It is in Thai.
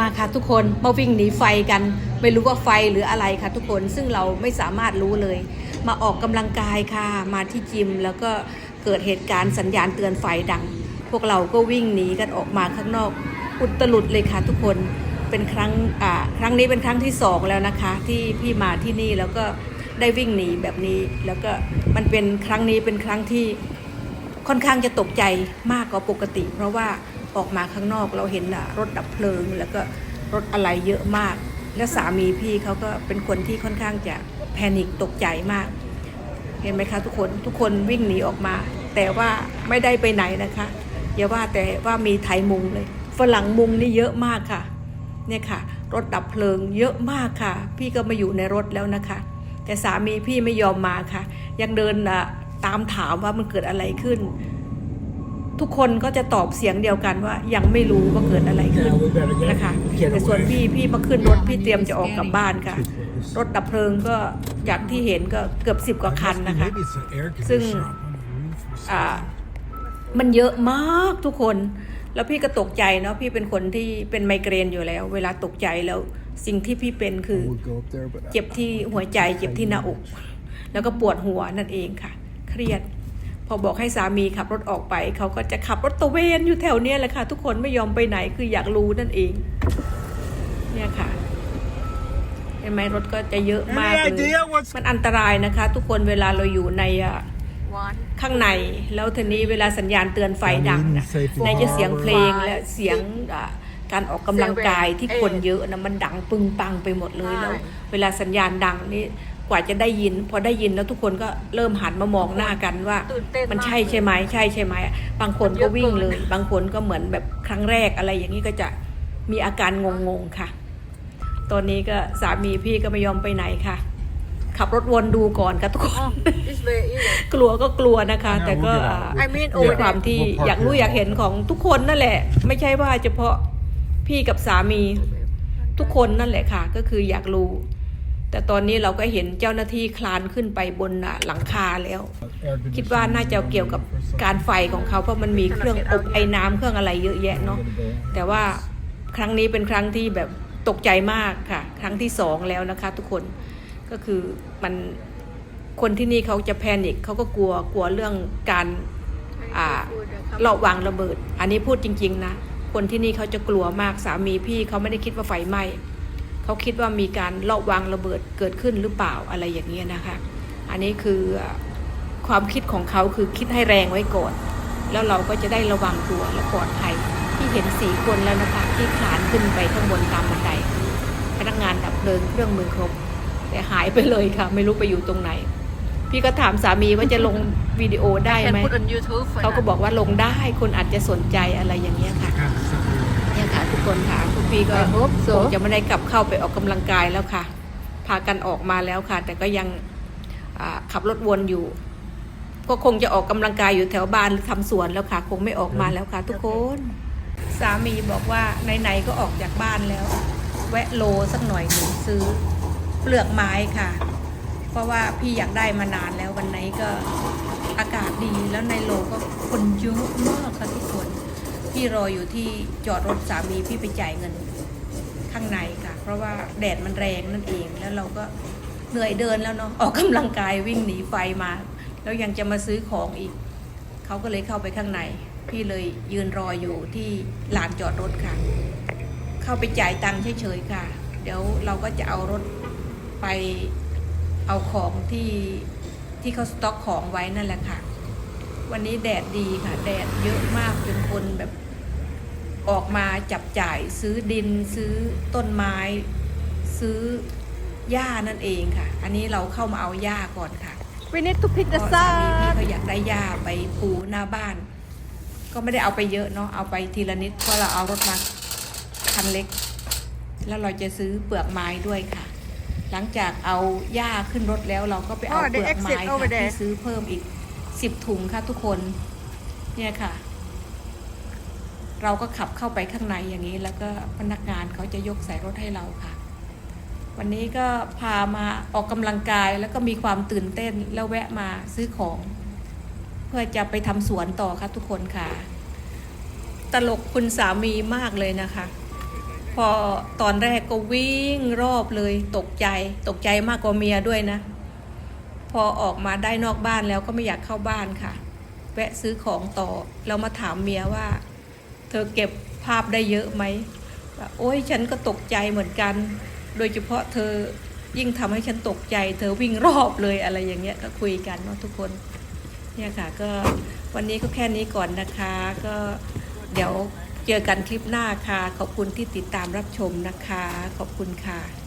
มาค่ะทุกคนมาวิ่งหนีไฟกัน ไม่รู้ว่าไฟหรืออะไรค่ะทุกคนซึ่งเราไม่สามารถรู้เลย มาออกกำลังกายค่ะ มาที่จิมแล้วก็เกิดเหตุการณ์สัญญาณเตือนไฟดัง พวกเราก็วิ่งหนีกันออกมาข้างนอก อุตลุดเลยค่ะทุกคนเป็นครั้งอ่าครั้งนี้เป็นครั้งที่สองแล้วนะคะ ที่พี่มาที่นี่แล้วก็ได้วิ่งหนีแบบนี้ แล้วก็มันเป็นครั้งนี้เป็นครั้งที่ค่อนข้างจะตกใจมากกว่าปกติ เพราะว่า ออกมาข้างนอกเราเห็นน่ะรถดับเพลิง แล้วก็รถอะไรเยอะมาก และสามีพี่เขาก็เป็นคนที่ค่อนข้างจะแพนิคตกใจมาก เห็นไหมคะทุกคนทุกคนวิ่งหนีออกมา แต่ว่าไม่ได้ไปไหนนะคะอย่าว่าแต่ว่ามีไทยมุงเลยฝรั่งมุงนี่เยอะมากค่ะเนี่ยค่ะ รถดับเพลิงเยอะมากค่ะ พี่ก็มาอยู่ในรถแล้วนะคะ แต่สามีพี่ไม่ยอมมาค่ะ ยังเดินตามถามว่ามันเกิดอะไรขึ้น ทุกคนก็จะตอบเสียงเดียวกันว่ายังไม่รู้ว่าเกิดอะไรขึ้นนะคะแต่ส่วนพี่พี่มาขึ้นรถพี่เตรียมจะออกกลับบ้านค่ะ รถดับเพลิงก็อย่างที่เห็นก็เกือบสิบกว่าคันนะคะ ซึ่งมันเยอะมากทุกคน แล้วพี่ก็ตกใจเนาะพี่เป็นคนที่เป็นไมเกรนอยู่แล้ว เวลาตกใจแล้วสิ่งที่พี่เป็นคือ เจ็บที่หัวใจ เจ็บที่หน้าอก แล้วก็ปวดหัวนั่นเองค่ะ เครียด พอบอกให้สามีขับรถออกไปเขาก็จะขับรถตระเวนอยู่แถวเนี้ยแหละค่ะ ทุกคนไม่ยอมไปไหนคืออยากรู้นั่นเอง เนี่ยค่ะเห็นไหมรถก็จะเยอะมากเลยมันอันตรายนะคะ ทุกคนเวลาเราอยู่ในอะข้างในแล้วทีนี้เวลาสัญญาณเตือนไฟดังนะในจะเสียงเพลงและเสียงอ่าการออกกำลังกายที่คนเยอะนะมันดังปึงปังไปหมดเลยแล้ว เวลาสัญญาณดังนี่ กว่าจะได้ยิน พอได้ยินแล้วทุกคนก็เริ่มหันมามองหน้ากันว่าตื่นเต้นมันใช่มากเลยใช่ไหมใช่ใช่ไหมบางคนก็วิ่งเลยเยอะเกินบางคนก็เหมือนแบบครั้งแรกอะไรอย่างนี้ก็จะมีอาการงงๆค่ะ ตอนนี้ก็สามีพี่ก็ไม่ยอมไปไหนค่ะ ขับรถวนดูก่อนค่ะทุกคน It's very easy กลัวก็กลัวนะคะ แต่ก็ I mean ด้วย over ความที่อยากรู้อยากเห็นของทุกคนนั่นแหละ ไม่ใช่ว่าเฉพาะพี่กับสามีทุกคนนั่นแหละค่ะ ก็คืออยากรู้ แต่ตอนนี้เราก็เห็นเจ้าหน้าที่คลานขึ้นไปบนหลังคาแล้ว คิดว่าน่าจะเกี่ยวกับการไฟของเขาเพราะมันมีเครื่องอบไอ้น้ำเครื่องอะไรเยอะแยะเนาะแต่ว่าครั้งนี้เป็นครั้งที่แบบตกใจมากค่ะ ครั้งที่สองแล้วนะคะทุกคนก็คือมันคนที่นี่เขาจะแพนิคเขาก็กลัวกลัวเรื่องการอ่าลอบวางระเบิด อันนี้พูดจริง ๆ นะ คนที่นี่เขาจะกลัวมากสามีพี่เขาไม่ได้คิดว่าไฟไหม้ เขาคิดว่ามีการลอบวางระเบิดเกิดขึ้นหรือเปล่าอะไรอย่างเงี้ยนะคะ อันนี้คือความคิดของเขาคือคิดให้แรงไว้ก่อน แล้วเราก็จะได้ระวังตัวและปลอดภัยที่เห็นสี่คนแล้วนะคะที่ขลานขึ้นไปข้างบนตามบันไดพนักงานดับเพลิงเครื่องมือครบ แต่หายไปเลยค่ะ ไม่รู้ไปอยู่ตรงไหน พี่ก็ถามสามีว่าจะลงวิดีโอได้ Can ไหม put on YouTube for เขาก็ that. บอกว่าลงได้คนอาจจะสนใจอะไรอย่างเงี้ยค่ะเนี่ย ค่ะ ทุกคนค่ะทุกปีก็ I hope ค so งจะไม่ได้กลับเข้าไปออกกำลังกายแล้วค่ะ พากันออกมาแล้วค่ะ แต่ก็ยังอ่าขับรถวนอยู่ ก็คงจะออกกำลังกายอยู่แถวบ้านหรือทำสวนแล้วค่ะ คงไม่ออกมาแล้วค่ะ ทุกคน สามีบอกว่าไหนๆก็ออกจากบ้านแล้ว แวะโลสักหน่อยหนึ่งซื้อเปลือกไม้ค่ะ เพราะว่าพี่อยากได้มานานแล้ววันไหนก็อากาศดีแล้วในโลก็คนเยอะมากค่ะทุกคน พี่รออยู่ที่จอดรถสามีพี่ไปจ่ายเงินข้างในค่ะ เพราะว่าแดดมันแรงนั่นเองแล้วเราก็เหนื่อยเดินแล้วเนาะออกกำลังกายวิ่งหนีไฟมา แล้วยังจะมาซื้อของอีก เขาก็เลยเข้าไปข้างใน พี่เลยยืนรออยู่ที่ลานจอดรถค่ะ เข้าไปจ่ายตังค์เฉยๆค่ะ เดี๋ยวเราก็จะเอารถไปเอาของที่ที่เขาสต็อกของไว้นั่นแหละค่ะ วันนี้แดดดีค่ะ แดดเยอะมากจนคนแบบ ออกมาจับจ่ายซื้อดินซื้อต้นไม้ ซื้อหญ้านั่นเองค่ะ อันนี้เราเข้ามาเอาหญ้าก่อนค่ะ We need to pick เพ the ราะสามีพี่ sun เขาอยากได้หญ้าไปปูหน้าบ้าน ก็ไม่ได้เอาไปเยอะเนาะเอาไปทีละนิดเพราะเราเอารถมาคันเล็ก แล้วเราจะซื้อเปลือกไม้ด้วยค่ะ หลังจากเอาหญ้าขึ้นรถแล้วเราก็ไปเอา Oh, the เปลือกไม้ exit over ค่ะ there. ที่ซื้อเพิ่มอีก สิบถุงค่ะทุกคน เนี่ยค่ะ เราก็ขับเข้าไปข้างในอย่างนี้ แล้วก็พนักงานเขาจะยกใส่รถให้เราค่ะ วันนี้ก็พามาออกกำลังกายแล้วก็มีความตื่นเต้นแล้วแวะมาซื้อของ เพื่อจะไปทำสวนต่อค่ะทุกคนค่ะ ตลกคุณสามีมากเลยนะคะพอตอนแรกก็วิ่งรอบเลยตกใจตกใจมากกว่าเมียด้วยนะ พอออกมาได้นอกบ้านแล้วก็ไม่อยากเข้าบ้านค่ะ แวะซื้อของต่อ เรามาถามเมียว่า เธอเก็บภาพได้เยอะไหมโอ้ยฉันก็ตกใจเหมือนกัน โดยเฉพาะเธอยิ่งทำให้ฉันตกใจ เธอวิ่งรอบเลยอะไรอย่างเงี้ยก็คุยกันเนาะทุกคนเนี่ยค่ะก็วันนี้ก็แค่นี้ก่อนนะคะ ก็เดี๋ยวเจอกันคลิปหน้าค่ะ ขอบคุณที่ติดตามรับชมนะคะ ขอบคุณค่ะ